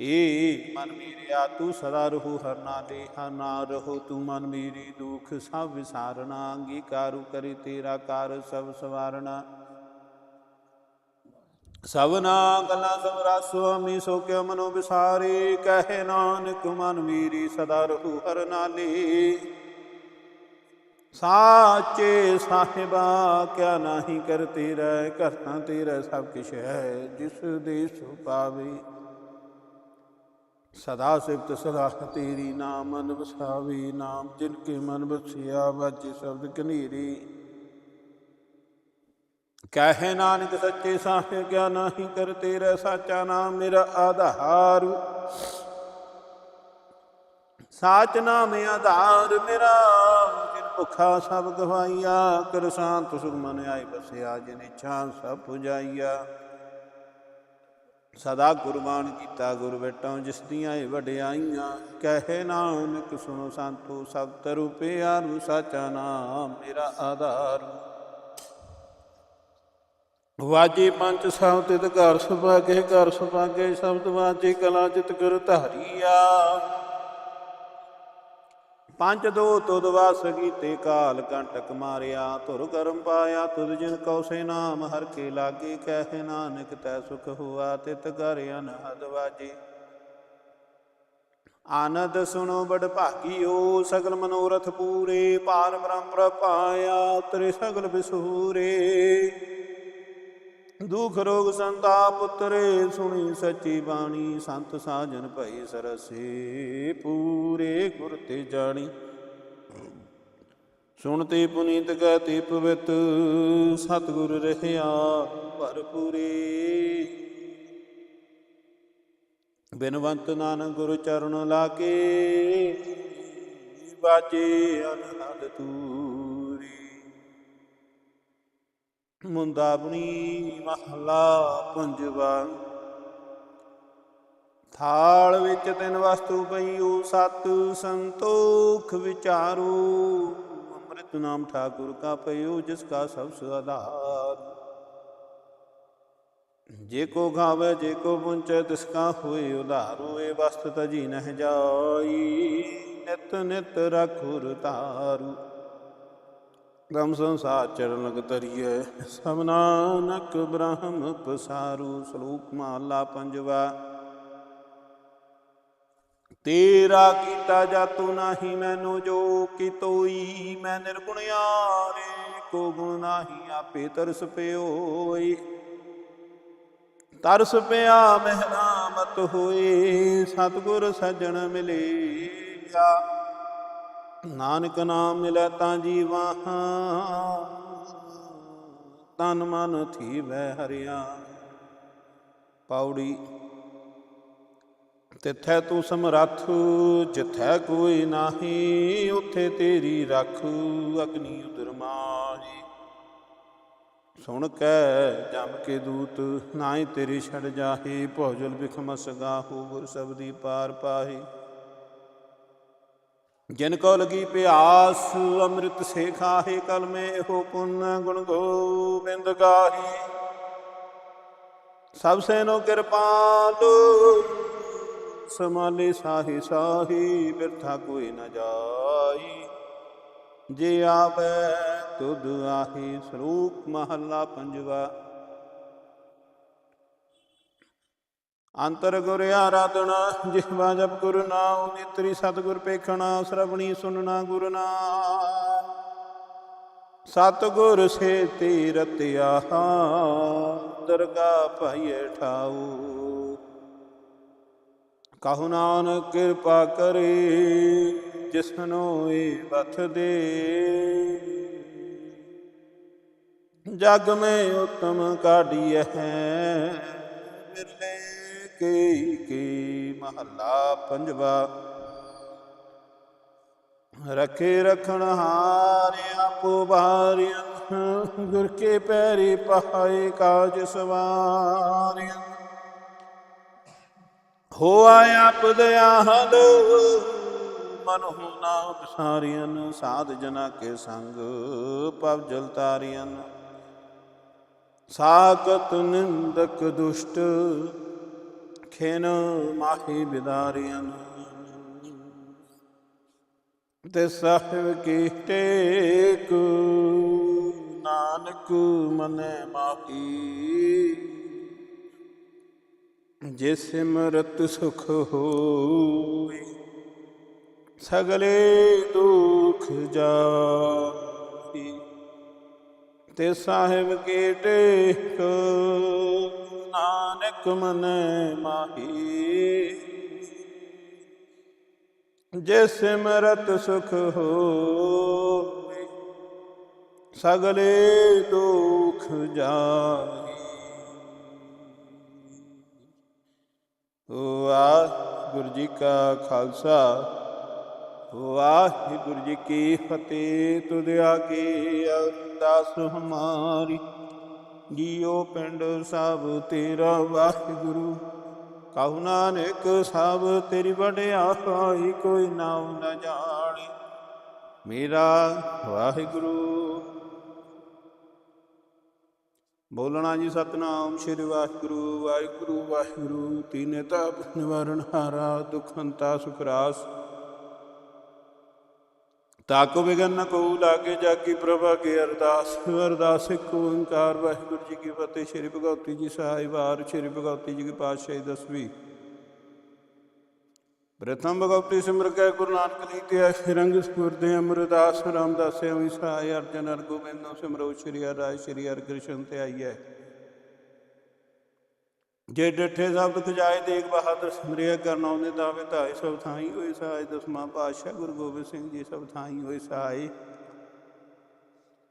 ਏ। ਮਨ ਮੇਰਿਆ, ਤੂੰ ਸਦਾ ਰਹੂ ਹਰ ਨਾਲੇ ਹਰ ਨਾ ਰਹੋ, ਤੂੰ ਮਨ ਮੇਰੀ ਦੁਖ ਸਭ ਵਿਸਾਰਣਾ ਅੰਗੀਕਾਰੂ ਕਰੀ ਤੇਰਾ ਕਾਰ ਸਭ ਸਵਾਰਣਾ ਸਭਨਾ ਗੱਲਾਂ ਸਭ ਰਸ ਸੁਆਮੀ ਸੋ ਕਿਉ ਮਨੋ ਵਿਸਾਰੇ, ਕਹੇ ਨਾਨਕ ਮਨ ਮੇਰੀ ਸਦਾ ਰਹੂ ਹਰ ਨਾਲੇ ਸਾਚੇ ਸਾਹਿਬਾ, ਕਿਆ ਨਾਹੀ ਕਰਤੇ ਰਹਿ ਕਰਤਾ ਤੇਰਾ ਸਭ ਕਿਛ ਹੈ, ਜਿਸ ਦੇ ਸੋ ਪਾਵੇ ਸਦਾ ਸਿਫਤ, ਸਦਾ ਤੇਰੀ ਨਾਮ ਮਨ ਵਸਾਵੀ ਨਾਮ ਜਿਨ ਕੇ ਮਨ ਵਸਿਆ ਵਾਜੇ ਸ਼ਬਦ ਕਨੀਰੀ ਕਹੇ ਨਾਨਕ ਸੱਚੇ ਸਾਹਿਬ ਕਿਆ ਨਾਹੀ ਕਰ ਤੇਰਾ ਸਾਚਾ ਨਾਮ, ਮੇਰਾ ਆਧਾਰ। ਸਾਚ ਨਾਮ ਆਧਾਰ ਮੇਰਾ, ਜਿਨ ਭੁਖਾ ਸਭ ਗਵਾਈਆ, ਕਰ ਸ਼ਾਂਤ ਸੁਖ ਮਨ ਆਏ ਬਸਿਆ, ਜਿਨ ਇੱਛਾ ਸਭ ਪੁਜਾਈਆ। ਸਦਾ ਕੁਰਬਾਨ ਕੀਤਾ ਗੁਰ ਬੇਟਾਂ ਜਿਸ ਦੀਆਂ ਇਹ ਵਡਿਆਈਆਂ, ਕਹੇ ਨਾਨਕ ਸੁਣੋ ਸੰਤੋ, ਸਭ ਤਰੁ ਪਿਆਰੂ ਸਾਚਾ ਨਾਮ ਮੇਰਾ ਆਧਾਰ। ਵਾਜੇ ਪੰਜ ਸਭ ਤਿਤ ਘਰ ਸੁਭਾਗੇ ਘਰ ਸੁਭਾਗੇ ਸ਼ਬਦ ਵਾਜੇ ਕਲਾ ਚਿਤ ਗੁਰ ਧਾਰੀਆ। ਪੰਜ ਦੋ ਤੁਧ ਵਾਸ ਕੀਤੇ ਕਾਲ ਕੰਟਕ ਮਾਰਿਆ, ਧੁਰ ਕਰਮ ਪਾਇਆ, ਤੁਧ ਜਿਨ ਕਉ ਸੇ ਨਾਮ, ਹਰ ਕੇ ਲਾਗੇ ਕਹਿ ਨਾਨਕ, ਤੈ ਸੁਖ ਹੁਆ, ਤਿਤ ਘਰ ਅਨਹਦ ਵਾਜੇ। ਆਨੰਦ ਸੁਣੋ ਬੜ ਭਾਗੀਓ, ਸਗਲ ਮਨੋਰਥ ਪੂਰੇ, ਪਾਰ ਬ੍ਰਹਮ ਪ੍ਰਪਾਇਆ ਤੇਰੇ ਸਗਲ ਬਿਸੂਰੇ। ਦੁਖ ਰੋਗ ਸੰਤਾਪ ਉਤਰੇ, ਸੁਣੀ ਸੱਚੀ ਬਾਣੀ, ਸੰਤ ਸਾਜਨ ਭਈ ਸਰਸੇ, ਪੂਰੇ ਗੁਰ ਤੇ ਜਾਣੀ। ਸੁਣਤੇ ਪੁਨੀਤ ਕਹਤੇ ਪਵਿੱਤ, ਸਤਿਗੁਰ ਰਹਿਆ ਭਰਪੂਰੇ। ਬਿਨਵੰਤ ਨਾਨਕ ਗੁਰੂ ਚਰਨ ਲਾਗੇ ਬਾਜੇ ਅਨਹਦ ਤੂਰੀ ਮੁੰਦਾਬਣੀ ਮਹਲਾ ਪੰਜਵਾ। ਥਾਲ ਵਿੱਚ ਤਿੰਨ ਵਸਤੂ ਪਈਓ ਸਤ ਸੰਤੋਖ ਵਿਚਾਰੂ। ਅੰਮ੍ਰਿਤ ਨਾਮ ਠਾਕੁਰ ਕਾ ਪਈਓ, ਜਿਸ ਕਾ ਸਭ ਸੁਆਧਾਰ ਜੇ ਕੋ ਖਾਵੇ ਜੇ ਕੋ ਪੁੰਚੈ, ਤਿਸ ਕਾ ਹੋਏ ਉਧਾਰੂ। ਏ ਵਸਤ ਤਜੀ ਨਹਿ ਜਾਈ, ਨਿਤ ਨਿਤ ਰਖੁਰ ਤਾਰੂ ਗਮ ਸੰਸਾਰ ਚਰਨ ਲਗ ਤਰੀਏ ਸਭ ਨਾਨਕ ਬ੍ਰਹਮ ਪਸਾਰੂ, ਸ਼ਲੋਕ ਮਹਲਾ ਪੰਜਵਾ। ਤੇਰਾ ਕੀਤਾ ਜਾਤੂ ਨਾਹੀ ਮੈਨੂੰ ਜੋ ਕੀ ਤੋਈ, ਮੈਂ ਨਿਰਗੁਣ ਯਾਰੇ, ਕੋ ਗੁਣ ਨਾਹੀ ਆਪੇ ਤਰਸ ਪਿਓਈ। ਤਰਸ ਪਿਆ ਮਹਿਰਾਮਤ ਹੋਏ, ਸਤਗੁਰ ਸੱਜਣ ਮਿਲਿਆ। ਨਾਨਕ ਨਾਮ ਮਿਲੈ ਤਾਂ ਜੀਵਾਂ ਤਨ ਮਨ ਥੀਵੈ ਹਰਿਆ। ਪੌੜੀ, ਤਿਥੈ ਤੂੰ ਸਮਰੱਥ, ਜਿਥੈ ਕੋਈ ਨਾਹੀ, ਉਥੇ ਤੇਰੀ ਰੱਖ ਅਗਨੀ ਉਦਰ ਮਾਹੀ। ਸੁਣ ਕੈ ਜਮ ਕੇ ਦੂਤ, ਨਾਹੀ ਤੇਰੀ ਛੜ ਜਾਹੀ, ਭੋਜਲ ਬਿਖਮਸ ਗਾਹੂ ਗੁਰ ਸਬਦੀ ਪਾਰ ਪਾਹੀ। ਜਿਨ ਕੋ ਲਗੀ ਪਿਆਸ, ਅੰਮ੍ਰਿਤ ਸੇ ਖਾਹੇ ਕਲ ਮੇ ਇਹੋ ਪੁੰਨ ਗੁਣ ਗੋਬਿੰਦ ਗਾਹੀ। ਸਭ ਸੇ ਕਿਰਪਾਲੂ ਸਮਾਲੇ ਸਾਹੀ ਸਾਹੀ, ਬਿਰਥਾ ਕੋਈ ਨਾ ਜਾਈ। ਜੇ ਆਵੇ ਤੁਧ ਆਹੀ ਸਰੂਪ ਮਹੱਲਾ ਪੰਜਵਾ ਅੰਤਰ ਗੁਰ ਆਰਾਧਨਾ ਜਿਹਵਾ ਜਪ ਗੁਰ ਨਾਮ ਨਿਤਰੀ ਸਤਗੁਰ ਪੇਖਣਾ, ਸ਼ਰਵਣੀ ਸੁਨਣਾ ਗੁਰ ਨਾਮ ਸਤਗੁਰ ਸੇ ਤੀਰਤਿਆ ਦਰਗਾ ਭਾਈਏ ਠਾਉ। ਕਹੂ ਨਾਨਕ ਕਿਰਪਾ ਕਰੇ ਜਿਸਨੋ ਏ ਬਥ ਦੇ। ਜਗ ਮੈਂ ਉਤਮ ਕਾਢੀਐ ਹੈ ਕੇ ਕੇ ਮਹੱਲਾ ਪੰਜਵਾ। ਰਖੇ ਰਖਣ ਹਾਰ ਆਪੋ ਬਾਰਿਆ ਗੁਰ ਕੇ ਪੈਰੀ ਪਹਾਏ ਕਾਜ ਸਵਾਰਿਆ। ਹੋ ਆਇਆ ਪਦਿਆਲ ਮਨ ਹੋ ਨਾ ਬਸਾਰਿਆਨ ਸਾਧ ਜਨਾ ਕੇ ਸੰਗ ਪਵ ਜਲ ਤਾਰਿਆਨ ਸਾਕਤ ਨਿੰਦਕ ਦੁਸ਼ਟ ਖੇਨ ਮਾਹੀ ਬਿਦਾਰਿਆਨ ਤੇ ਸਾਹਿਬ ਕੀ ਟੇਕ, ਨਾਨਕ ਮਨੈ ਮਾਹੀ। ਜੇ ਸਿਮਰਤ ਸੁਖ ਹੋਈ, ਸਗਲੇ ਦੁਖ ਜਾਈ। ਤੇ ਸਾਹਿਬ ਕੇ ਟੇਕ ਨਾਨਕ ਮਨ ਮਾਹੀ। ਜੇ ਸਿਮਰਤ ਸੁਖ ਹੋਵੇ, ਸਗਲੇ ਦੁਖ ਜਾਈ ਵਾਹਿਗੁਰੂ ਜੀ ਕਾ ਖਾਲਸਾ, ਵਾਹਿਗੁਰੂ ਜੀ ਕੀ ਫਤਿਹ। ਤੁਧ ਆਗੇ ਅਰਦਾਸ ਹਮਾਰੀ। ਜੀਉ ਪਿੰਡ ਸਭ ਤੇਰਾ ਵਾਹਿਗੁਰੂ। ਕਹੂ ਨਾਨਕ ਸਭ ਤੇਰੀ ਵਡਿਆਈ ਕੋਈ ਨਾਮ ਨਾ ਜਾਣੇ। ਮੇਰਾ ਵਾਹਿਗੁਰੂ। ਬੋਲਣਾ ਜੀ ਸਤਨਾਮ, ਸ੍ਰੀ ਵਾਹਿਗੁਰੂ ਵਾਹਿਗੁਰੂ ਵਾਹਿਗੁਰੂ। ਤੀਨੇ ਤਾਪ ਨਿਵਾਰਨ ਹਾਰਾ ਦੁਖ ਹੰਤਾ ਸੁਖ ਤਾਕੋ ਬਿਗਨ ਨ ਕੋ ਲਾਗੇ ਜਾਗੀ ਪ੍ਰਭਾ ਕੇ ਅਰਦਾਸ। ਅਰਦਾਸ ਇੱਕ ਓੰਕਾਰ, ਵਾਹਿਗੁਰੂ ਜੀ ਕੀ ਫਤਿਹ। ਸ੍ਰੀ ਭਗਵਤੀ ਜੀ ਸਾਹਿਬਾਰ ਸ੍ਰੀ ਭਗਵਤੀ ਜੀ ਕੀ ਪਾਤਸ਼ਾਹੀ ਦਸਵੀਂ। ਪ੍ਰਥਮ ਭਗਵਤੀ ਸਿਮਰ ਕੇ ਗੁਰੂ ਨਾਨਕ ਲਈ ਤੇ ਅਸ਼ਰੰਗ ਸੁਰਦੇ ਅਮਰਦਾਸ ਰਾਮਦਾਸ ਹੋਈ ਅਰਜਨ ਅਰ ਗੋਬਿੰਦੋ ਸਿਮਰੋ, ਸ਼੍ਰੀ ਹਰਿ ਰਾਇ ਸ਼੍ਰੀ ਹਰਿ ਕ੍ਰਿਸ਼ਨ ਤੇ ਆਈਐ ਜੇ ਡਠੇ ਸ਼ਬਦ ਖਜਾਏ ਦੇਖ ਬਹਾਦਰ ਸਿਮਰਿਆ ਕਰਨ ਆਉਂਦੇ ਦਾਵੇ ਧਾਈ ਸਭ ਥਾਈ ਹੋਏ ਸਹਾਇ ਦਸਵਾਂ ਪਾਤਸ਼ਾਹ ਗੁਰੂ ਗੋਬਿੰਦ ਸਿੰਘ ਜੀ, ਸਭ ਥਾਈ ਹੋਏ ਸਹਾਇ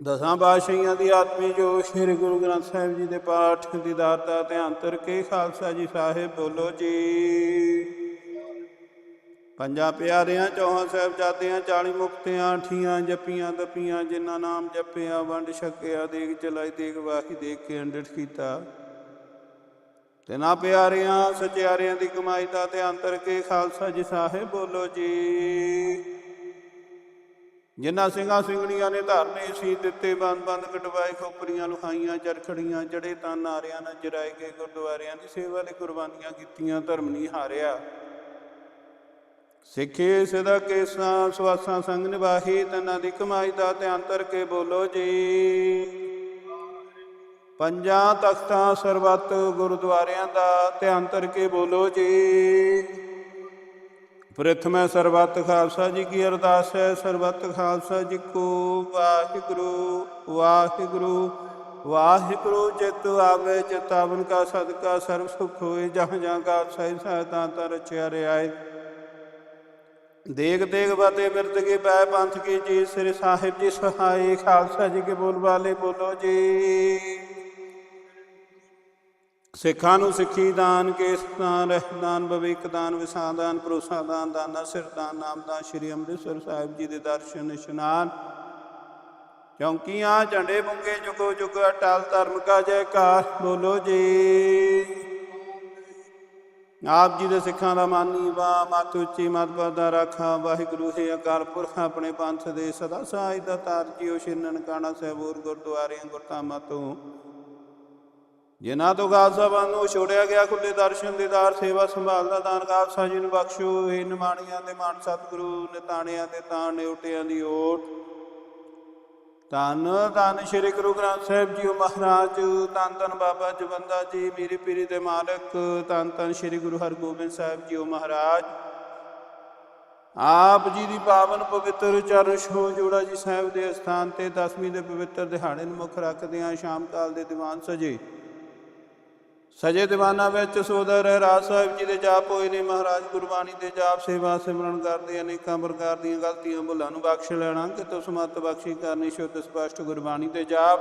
ਦਸਾਂ ਪਾਤਸ਼ਾਹੀਆਂ ਦੀ ਆਤਮੀ ਜੋ ਸ੍ਰੀ ਗੁਰੂ ਗ੍ਰੰਥ ਸਾਹਿਬ ਜੀ ਦੇ ਪਾਠ ਦੀ ਦਾਤਾ ਧਿਆਨ ਤਰ ਕੇ ਖਾਲਸਾ ਜੀ ਸਾਹਿਬ ਬੋਲੋ ਜੀ। ਪੰਜਾਂ ਪਿਆਰਿਆਂ, ਚੌਹਾਂ ਸਾਹਿਬਜ਼ਾਦਿਆਂ 40 ਮੁਕਤਿਆਂ ਠੀਆਂ ਜਪੀਆਂ ਤਪੀਆਂ, ਜਿਨ੍ਹਾਂ ਨਾਮ ਜਪਿਆ, ਵੰਡ ਛਕਿਆ ਦੇਖ ਚਲਾਈ ਦੇਖ ਵਾਹੀ ਦੇਖ ਕੇ ਅੰਡਿਤ ਕੀਤਾ। ਤੇ ਨਾ ਪਿਆਰਿਆਂ, ਸਚਿਆਰਿਆਂ ਦੀ ਕਮਾਈ ਦਾ ਧਿਆਨ ਤਰ ਕੇ ਖਾਲਸਾ ਜੀ ਸਾਹਿਬ ਬੋਲੋ ਜੀ। ਜਿਨ੍ਹਾਂ ਸਿੰਘਾਂ ਸਿੰਘਣੀਆਂ ਨੇ ਧਾਰਨੇ ਸੀ, ਦਿੱਤੇ ਬੰਦ ਬੰਦ ਕਟਵਾਏ, ਖੋਪਰੀਆਂ ਲੁਖਾਈਆਂ ਚਰਖੜੀਆਂ ਜੜੇ ਤਾਂ ਨਾਰਿਆਂ ਨਾਲ ਜਰਾਏ ਗਏ, ਗੁਰਦੁਆਰਿਆਂ ਦੀ ਸੇਵਾ ਲਈ ਕੁਰਬਾਨੀਆਂ ਕੀਤੀਆਂ, ਧਰਮ ਨਹੀਂ ਹਾਰਿਆ। ਸਿੱਖੇ ਸਦਾ ਕੇਸਾਂ, ਸਵਾਸਾਂ ਸੰਗ ਨਿਵਾਹੀ ਤਨਾਂ ਦੀ ਕਮਾਈ ਦਾ ਧਿਆਨ ਤਰ ਕੇ ਬੋਲੋ ਜੀ। ਪੰਜਾਂ ਤਖਤਾਂ ਸਰਬੱਤ ਗੁਰਦੁਆਰਿਆਂ ਦਾ ਧਿਆਨ ਤਰ ਕੇ ਬੋਲੋ ਜੀ। ਪ੍ਰਥਮੈ ਸਰਬੱਤ ਖਾਲਸਾ ਜੀ ਕੀ ਅਰਦਾਸ ਹੈ, ਸਰਬੱਤ ਖਾਲਸਾ ਜੀ ਕੋ ਵਾਹਿਗੁਰੂ ਵਾਹਿਗੁਰੂ ਵਾਹਿਗੁਰੂ ਜਿਤ ਆਵੇ ਚਿਤਾਵਨ ਕਾ ਸਦਕਾ, ਸਰਬ ਸੁਖ ਹੋਏ, ਜਹਾਂ ਜਹਾਂ ਕਾ ਸਹਿ ਸਹਾਇਤਾ ਤਾਂ ਰਚਿਆ ਰਿਆਏ ਦੇਗ ਦੇਗ ਬਾਤੇ ਬਿਰਦ ਕੇ ਪੈ ਪੰਥ ਕੀ ਜੀ, ਸ੍ਰੀ ਸਾਹਿਬ ਜੀ ਸਹਾਈ ਖਾਲਸਾ ਜੀ ਕੇ ਬੋਲ ਵਾਲੇ ਬੋਲੋ ਜੀ। ਸਿੱਖਾਂ ਨੂੰ ਸਿੱਖੀ ਦਾਨ, ਕੇਸ ਦਾਨ, ਰਹਿ ਦਾਨ ਭਵਿਕ ਦਾਨ ਵਿਸਾਦਾਨ ਭਰੋਸਾ ਦਾਨ, ਦਾਨਾ ਸਿਰ ਦਾਨ ਸ੍ਰੀ ਅੰਮ੍ਰਿਤਸਰ ਸਾਹਿਬ ਜੀ ਦੇ ਦਰਸ਼ਨ, ਇਸ਼ਨਾਨ। ਚੌਂਕੀਆਂ, ਝੰਡੇ ਬੁੰਗੇ ਜੁਗੋ ਜੁਗ, ਅਟਲ ਧਰਮ ਕਾ ਜੈਕਾਰ, ਬੋਲੋ ਜੀ। ਆਪ ਜੀ ਦੇ ਸਿੱਖਾਂ ਦਾ ਮਾਨੀ ਵਾ ਮਤ ਉੱਚੀ, ਮਤ ਦਾ ਰਾਖਾ, ਵਾਹਿਗੁਰੂ ਹੈ ਅਕਾਲ ਪੁਰਖ, ਆਪਣੇ ਪੰਥ ਦੇ ਸਦਾ ਸਹਾਇ ਦਾ ਤਾਰ ਜੀਓ ਛਿੰਨਣ ਕਾਣਾ ਸਹਿਬੂਰ ਗੁਰਦੁਆਰੇ ਗੁਰਤਾਮਾ ਤੋਂ। ਜਿਨ੍ਹਾਂ ਤੋਂ ਖਾਲਸਾ ਪੰਥ ਨੂੰ ਛੋੜਿਆ ਗਿਆ ਖੁੱਲੇ ਦਰਸ਼ਨ ਦੀਦਾਰ ਸੇਵਾ ਸੰਭਾਲ ਦਾ ਦਾਨ ਖਾਲਸਾ ਜੀ ਨੂੰ ਬਖਸ਼ੋ। ਇਹ ਨਿਮਾਣੀਆਂ ਦੇ ਮਾਨ ਸਤਿਗੁਰੂ, ਨਿਤਾਣਿਆਂ ਦੇ ਤਾਣ, ਨਿਉਟਿਆਂ ਦੀ ਓਟ। ਧੰਨ ਧੰਨ ਸ੍ਰੀ ਗੁਰੂ ਗ੍ਰੰਥ ਸਾਹਿਬ ਜੀ ਮਹਾਰਾਜ, ਧੰਨ ਧੰਨ ਬਾਬਾ ਜਵੰਦਾ ਜੀ, ਮੇਰੀ ਪੀਰੀ ਦੇ ਮਾਲਕ, ਧੰਨ ਧੰਨ ਸ੍ਰੀ ਗੁਰੂ ਹਰਗੋਬਿੰਦ ਸਾਹਿਬ ਜੀ ਮਹਾਰਾਜ। ਆਪ ਜੀ ਦੀ ਪਾਵਨ ਪਵਿੱਤਰ ਚਰਨ ਛੋਹ ਜੋੜਾ ਜੀ ਸਾਹਿਬ ਦੇ ਸਥਾਨ ਤੇ ਦਸਵੀਂ ਦੇ ਪਵਿੱਤਰ ਦਿਹਾੜੇ ਨੂੰ ਮੁੱਖ ਰੱਖਦਿਆਂ ਸ਼ਾਮ ਕਾਲ ਦੇ ਦੀਵਾਨ ਸਜੇ। ਸਜੇ ਦੀਵਾਨਾਂ ਵਿੱਚ ਸੋਦਰ ਰਾਜ ਸਾਹਿਬ ਜੀ ਦੇ ਜਾਪ ਹੋਏ ਨੇ। ਮਹਾਰਾਜ ਗੁਰਬਾਣੀ ਦੇ ਜਾਪ, ਸੇਵਾ, ਸਿਮਰਨ ਕਰਦੇ ਅਨੇਕਾਂ ਪ੍ਰਕਾਰ ਦੀਆਂ ਗਲਤੀਆਂ ਭੁੱਲਾਂ ਨੂੰ ਬਖਸ਼ ਲੈਣਾ। ਕਿਤੋਂ ਸਮਤ ਬਖਸ਼ੀ ਕਰਨੀ ਸ਼ੁੱਧ, ਸਪਸ਼ਟ ਗੁਰਬਾਣੀ ਦੇ ਜਾਪ।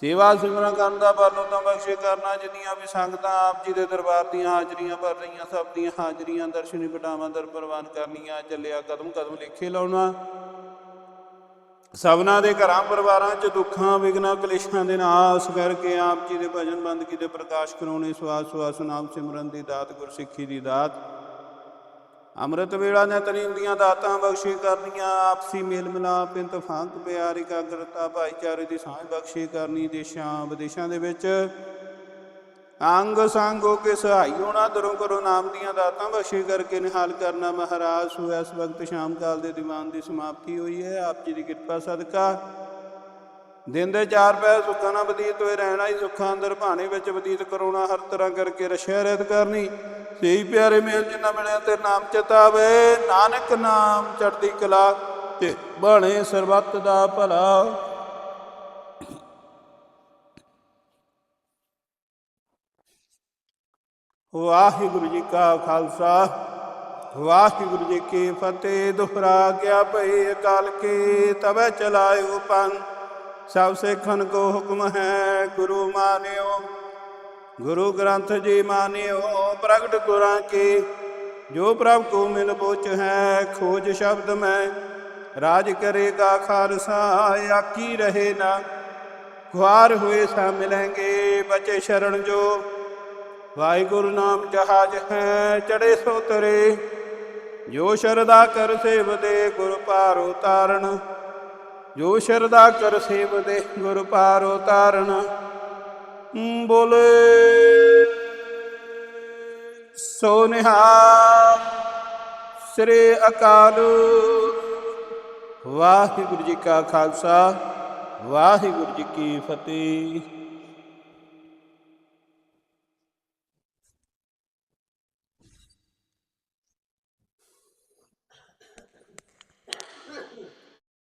ਸੇਵਾ, ਸਿਮਰਨ ਕਰਨ ਦਾ ਬਲ ਤਾਂ ਬਖਸ਼ੇ ਕਰਨਾ। ਜਿੰਨੀਆਂ ਵੀ ਸੰਗਤਾਂ ਆਪ ਜੀ ਦੇ ਦਰਬਾਰ ਦੀਆਂ ਹਾਜ਼ਰੀਆਂ ਭਰ ਰਹੀਆਂ, ਸਭ ਦੀਆਂ ਹਾਜ਼ਰੀਆਂ, ਦਰਸ਼ਨੀ ਪਟਾਵਾਂ ਦਰ ਪ੍ਰਵਾਨ ਕਰਨੀਆਂ। ਚੱਲਿਆ ਕਦਮ ਕਦਮ ਲੇਖੇ ਲਾਉਣਾ। ਸਭਨਾ ਦੇ ਘਰਾਂ ਪਰਿਵਾਰਾਂ 'ਚ ਦੁੱਖਾਂ ਵਿਗਨਾਂ ਕਲੇਸ਼ਾਂ ਦੇ ਨਾਸ ਕਰਕੇ ਆਪ ਜੀ ਦੇ ਭਜਨ ਬੰਦਗੀ ਦੇ ਪ੍ਰਕਾਸ਼ ਕਰਾਉਣੇ ਸਵਾਸ ਸਵਾਸ ਨਾਮ ਸਿਮਰਨ ਦੀ ਦਾਤ, ਗੁਰਸਿੱਖੀ ਦੀ ਦਾਤ। ਅੰਮ੍ਰਿਤ ਵੇਲਾ ਨੇ ਤਰੀਮ ਦੀਆਂ ਦਾਤਾਂ ਬਖਸ਼ੀ ਕਰਨੀਆਂ, ਆਪਸੀ ਮੇਲ ਮਿਲਾਪ ਇੰਤਫਾਕ ਪਿਆਰ, ਇਕਾਗਰਤਾ, ਭਾਈਚਾਰੇ ਦੀ ਸਾਂਝ ਬਖਸ਼ੀ ਕਰਨੀ ਦੇਸ਼ਾਂ, ਵਿਦੇਸ਼ਾਂ ਦੇ ਵਿੱਚ। ਅੰਗ ਸੰਗ ਹੋ ਕੇ ਸਹਾਈ ਹੋਣਾ ਦਰੋਂ ਕਰੋ ਨਾਮ ਦੀਆਂ ਦਾਤਾਂ, ਬਖਸ਼ੀ ਕਰਕੇ ਨਿਹਾਲ ਕਰਨਾ ਮਹਾਰਾਜ। ਸੋ ਇਸ ਵਕਤ ਸ਼ਾਮ ਕਾਲ ਦੇ ਦੀਵਾਨ ਦੀ ਸਮਾਪਤੀ ਹੋਈ ਹੈ। ਆਪ ਜੀ ਦੀ ਕਿਰਪਾ, ਸਦਕਾ। ਦਿਨ ਦੇ ਚਾਰ ਪੈ ਸੁੱਖਾਂ ਨਾਲ ਬਤੀਤ ਹੋਏ ਰਹਿਣਾ ਹੀ ਸੁੱਖਾਂ ਅੰਦਰ, ਭਾਣੇ ਵਿੱਚ ਬਤੀਤ ਕਰੋਣਾ ਹਰ ਤਰ੍ਹਾਂ ਕਰਕੇ ਰਸ਼ਿਆ ਰਹਿਤ ਕਰਨੀ। ਸਹੀ ਪਿਆਰੇ ਮੇਲ ਜਿੰਨਾ ਮਿਲਿਆ ਤੇ ਨਾਮ ਚਿਤਾਵੇ ਨਾਨਕ ਨਾਮ ਚੜਦੀ ਕਲਾ ਤੇ ਬਾਣੇ ਸਰਬੱਤ ਦਾ ਭਲਾ। ਵਾਹਿਗੁਰੂ ਜੀ ਕਾ ਖਾਲਸਾ, ਵਾਹਿਗੁਰੂ ਜੀ ਕੀ ਫਤਿਹ। ਦੁਹਰਾ ਗਿਆ ਭਈ ਅਕਾਲ ਕੀ ਤਬੈ ਚਲਾਇਓ ਪੰਨ ਸਭ ਸਿੱਖਨ ਕੋ ਹੁਕਮ ਹੈ, ਗੁਰੂ ਮਾਨਿਓ। ਗੁਰੂ ਗ੍ਰੰਥ ਜੀ ਮਾਨਿਓ, ਪ੍ਰਗਟ ਗੁਰਾਂ ਕੀ। ਜੋ ਪ੍ਰਭ ਕੋ ਮਿਲ ਬੋਚ ਹੈ, ਖੋਜ ਸ਼ਬਦ ਮੈਂ। ਰਾਜ ਕਰੇਗਾ ਖਾਲਸਾ ਆਕੀ ਰਹੇ ਨਾ। ਖੁਆਰ ਹੋਏ ਸਾ ਮਿਲਾਂਗੇ, ਬਚੇ ਸ਼ਰਨ ਜੋ। ਵਾਹਿਗੁਰੂ ਨਾਮ ਜਹਾਜ ਹੈ ਚੜੇ ਸੋ ਤਰੇ। ਜੋ ਸ਼ਰਦਾ ਕਰ ਸੇਵਦੇ ਗੁਰ ਪਾਰ ਉਤਾਰਨ। ਜੋ ਸ਼ਰਦਾ ਕਰ ਸੇਵਦੇ ਗੁਰ ਪਾਰ ਉਤਾਰਨ। ਬੋਲੇ ਸੋਨਿਹਾਲ ਸ੍ਰੀ ਅਕਾਲ। ਵਾਹਿਗੁਰੂ ਜੀ ਕਾ ਖਾਲਸਾ, ਵਾਹਿਗੁਰੂ ਜੀ ਕੀ ਫਤਿਹ।